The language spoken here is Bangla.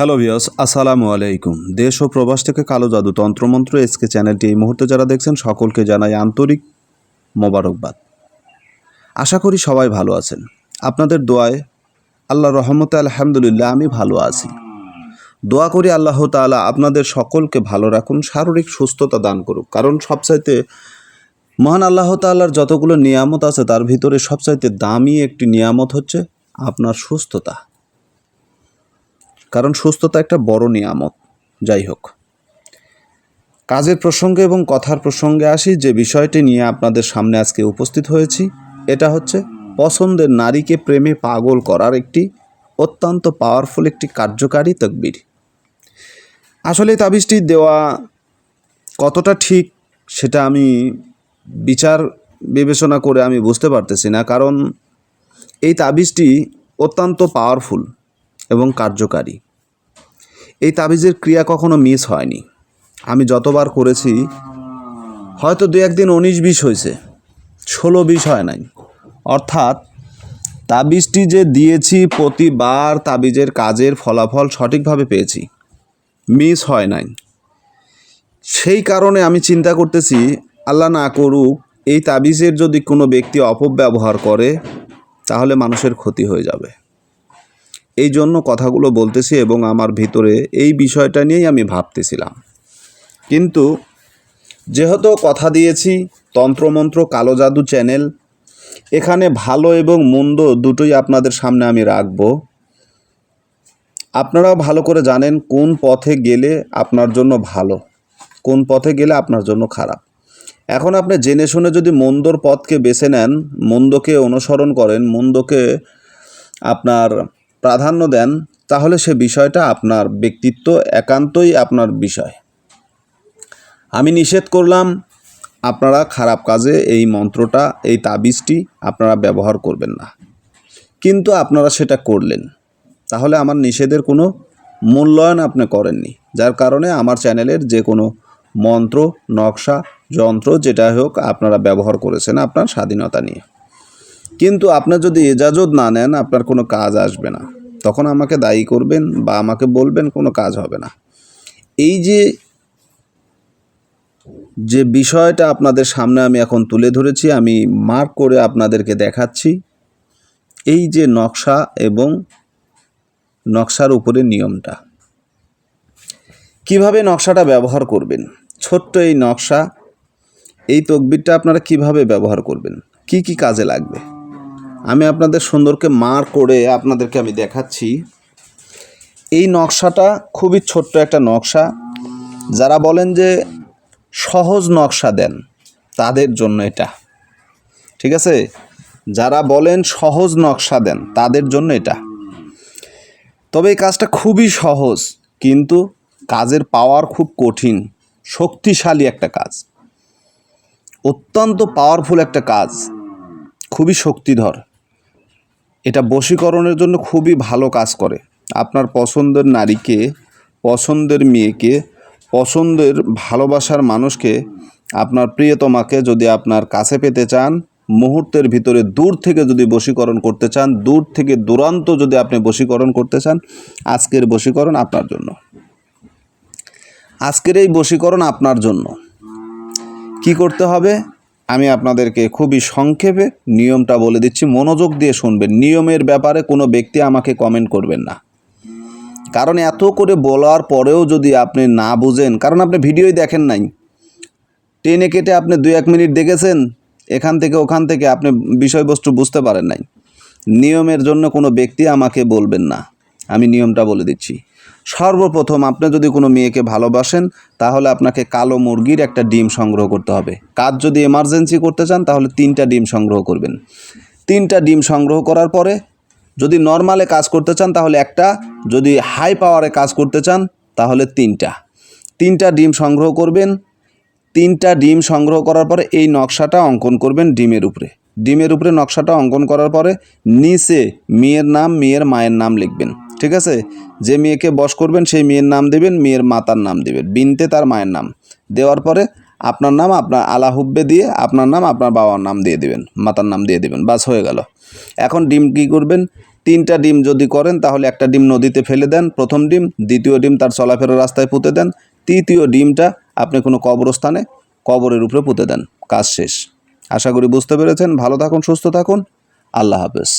হ্যালো ভিওস আসসালামু আলাইকুম। দেশ ও প্রবাস থেকে কালো জাদু তন্ত্রমন্ত্র এসকে চ্যানেলটি এই মুহূর্তে যারা দেখছেন, সকলকে জানাই আন্তরিক মোবারকবাদ। আশা করি সবাই ভালো আছেন। আপনাদের দোয়ায় আল্লাহ রহমতে আলহামদুলিল্লাহ আমি ভালো আছি। দোয়া করি আল্লাহ তাআলা আপনাদের সকলকে ভালো রাখুন, শারীরিক সুস্থতা দান করুক। কারণ সবচাইতে মহান আল্লাহ তাআলার যতগুলো নিয়ামত আছে, তার ভিতরে সবচাইতে দামি একটি নিয়ামত হচ্ছে আপনার সুস্থতা। কারণ সুস্থতা একটা বড় নিয়ামত। যাই হোক। কাজের প্রসঙ্গে এবং কথার প্রসঙ্গে আসি, যে বিষয়টি নিয়ে আপনাদের সামনে আজকে উপস্থিত হয়েছি। এটা হচ্ছে, পছন্দের নারীকে প্রেমে পাগল করার একটি অত্যন্ত পাওয়ারফুল একটি কার্যকারী তকবির। আসলে তাবিজটি দেওয়া কতটা ঠিক, সেটা আমি বিচার বিবেচনা করে আমি বুঝতে পারতেছি না, কারণ এই তাবিজটি অত্যন্ত পাওয়ারফুল এবং কার্যকারী। এই তাবিজের ক্রিয়া কখনো মিস হয়নি। আমি যতবার করেছি, হয়তো দু একদিন উনিশ বিশ হয়েছে, ষোলো বিশ হয় নাই। অর্থাৎ, তাবিজটি যে দিয়েছি প্রতিবার তাবিজের কাজের ফলাফল সঠিকভাবে পেয়েছি, মিস হয় নাই। সেই কারণে আমি চিন্তা করতেছি, আল্লাহ না করুক, এই তাবিজের যদি কোনো ব্যক্তি অপব্যবহার করে, তাহলে মানুষের ক্ষতি হয়ে যাবে। এই জন্য কথাগুলো বলতেছি এবং আমার ভিতরে এই বিষয়টা নিয়েই আমি ভাবতেছিলাম। কিন্তু যেহেতু কথা দিয়েছি, তন্ত্রমন্ত্র, কালো জাদু চ্যানেল, এখানে ভালো এবং মন্দ দুটোই আপনাদের সামনে আমি রাখব। আপনারাও ভালো করে জানেন কোন পথে গেলে আপনার জন্য ভালো, কোন পথে গেলে আপনার জন্য খারাপ। এখন আপনি জেনে শুনে যদি মন্দর পথকে বেছে নেন, মন্দকে অনুসরণ করেন, মন্দকে আপনার প্রাধান্য দেন, তাহলে সে বিষয়টা আপনার ব্যক্তিত্ব একান্তই আপনার বিষয়। আমি নিষেধ করলাম, আপনারা খারাপ কাজে এই মন্ত্রটা, এই তাবিজটি আপনারা ব্যবহার করবেন না। কিন্তু আপনারা সেটা করলেন। তাহলে আমার নিষেধের কোনো মূল্যায়ন আপনি করেননি, যার কারণে আমার চ্যানেলের যে কোনো মন্ত্র, নকশা, যন্ত্র যেটা হোক, আপনারা ব্যবহার করেছেন আপনার স্বাধীনতা নিয়ে। কিন্তু আপনার যদি এজাজত না নেন, আপনার কোনো কাজ আসবে না। তখন আমাকে দায়ী করবেন বা আমাকে বলবেন কোনো কাজ হবে না। এই যে যে বিষয়টা আপনাদের সামনে আমি এখন তুলে ধরেছি, আমি মার্ক করে আপনাদেরকে দেখাচ্ছি। এই যে নকশা এবং নকশার উপরে নিয়মটা। কীভাবে নকশাটা ব্যবহার করবেন? ছোট্ট এই নকশা, এই তকবিরটা আপনারা কীভাবে ব্যবহার করবেন? কি কি কাজে লাগবে? আমি আপনাদের সুন্দরকে মার করে আপনাদেরকে আমি দেখাচ্ছি। এই নকশাটা খুবই ছোট্ট একটা নকশা। যারা বলেন যে সহজ নকশা দেন, তাদের জন্য এটা। ঠিক আছে? যারা বলেন সহজ নকশা দেন, তাদের জন্য এটা। তবে এই কাজটা খুবই সহজ, কিন্তু কাজের পাওয়ার খুব কঠিন, শক্তিশালী একটা কাজ। অত্যন্ত পাওয়ারফুল একটা কাজ, খুবই শক্তিধর। এটা বশীকরণের জন্য খুবই ভালো কাজ করে। আপনার পছন্দের নারীকে, পছন্দের মেয়েকে, পছন্দের ভালোবাসার মানুষকে আপনার প্রিয়তমাকে যদি আপনার কাছে পেতে চান, মুহূর্তের ভিতরে দূর থেকে যদি বশীকরণ করতে চান, দূর থেকে দূরান্ত যদি আপনি বশীকরণ করতে চান, আজকের বশীকরণ আপনার জন্য। আজকের এই বশীকরণ আপনার জন্য। কি করতে হবে? আমি আপনাদেরকে খুবই সংক্ষেপে নিয়মটা বলে দিচ্ছি। মনোযোগ দিয়ে শুনবেন। নিয়মের ব্যাপারে কোনো ব্যক্তি আমাকে কমেন্ট করবেন না। কারণ এত করে বলার পরেও যদি আপনি না বুঝেন, কারণ আপনি ভিডিওই দেখেন নাই। টেনে কেটে আপনি দুই এক মিনিট দেখেছেন, এখান থেকে ওখান থেকে আপনি বিষয়বস্তু বুঝতে পারেন নাই। নিয়মের জন্য কোনো ব্যক্তি আমাকে বলবেন না। আমি নিয়মটা বলে দিচ্ছি। সর্বপ্রথম আপনি যদি কোনো মেয়েকে ভালোবাসেন, তাহলে আপনাকে কালো মুরগির একটা ডিম সংগ্রহ করতে হবে। কাজ যদি এমার্জেন্সি করতে চান, তাহলে তিনটা ডিম সংগ্রহ করবেন। তিনটা ডিম সংগ্রহ করার পরে যদি নর্মালে কাজ করতে চান, তাহলে একটা। যদি হাই পাওয়ারে কাজ করতে চান, তাহলে তিনটা। তিনটা ডিম সংগ্রহ করবেন। তিনটা ডিম সংগ্রহ করার পরে এই নকশাটা অঙ্কন করবেন ডিমের উপরে। ডিমের উপরে নকশাটা অঙ্কন করার পরে নিচে মেয়ের নাম, মেয়ের মায়ের নাম লিখবেন। ঠিক আছে? যে মেয়েকে বস করবেন, সেই মেয়ের নাম দেবেন, মেয়ের মাতার নাম দেবেন, বিনতে তার মায়ের নাম। দেওয়ার পরে আপনার নাম আপনার আলাহুব্বে দিয়ে আপনার নাম আপনার বাবার নাম দিয়ে দিবেন, মাতার নাম দিয়ে দিবেন, বাস হয়ে গেল। এখন ডিম কী করবেন? তিনটা ডিম যদি করেন, তাহলে একটা ডিম নদীতে ফেলে দেন, প্রথম ডিম, দ্বিতীয় ডিম তার চলাফেরা রাস্তায় পুঁতে দেন, তৃতীয় ডিমটা আপনি কোনো কবরস্থানে, কবরের উপরে পুঁতে দেন, কাজ শেষ। আশা করি বুঝতে পেরেছেন, ভালো থাকুন, সুস্থ থাকুন, আল্লাহ হাফেজ।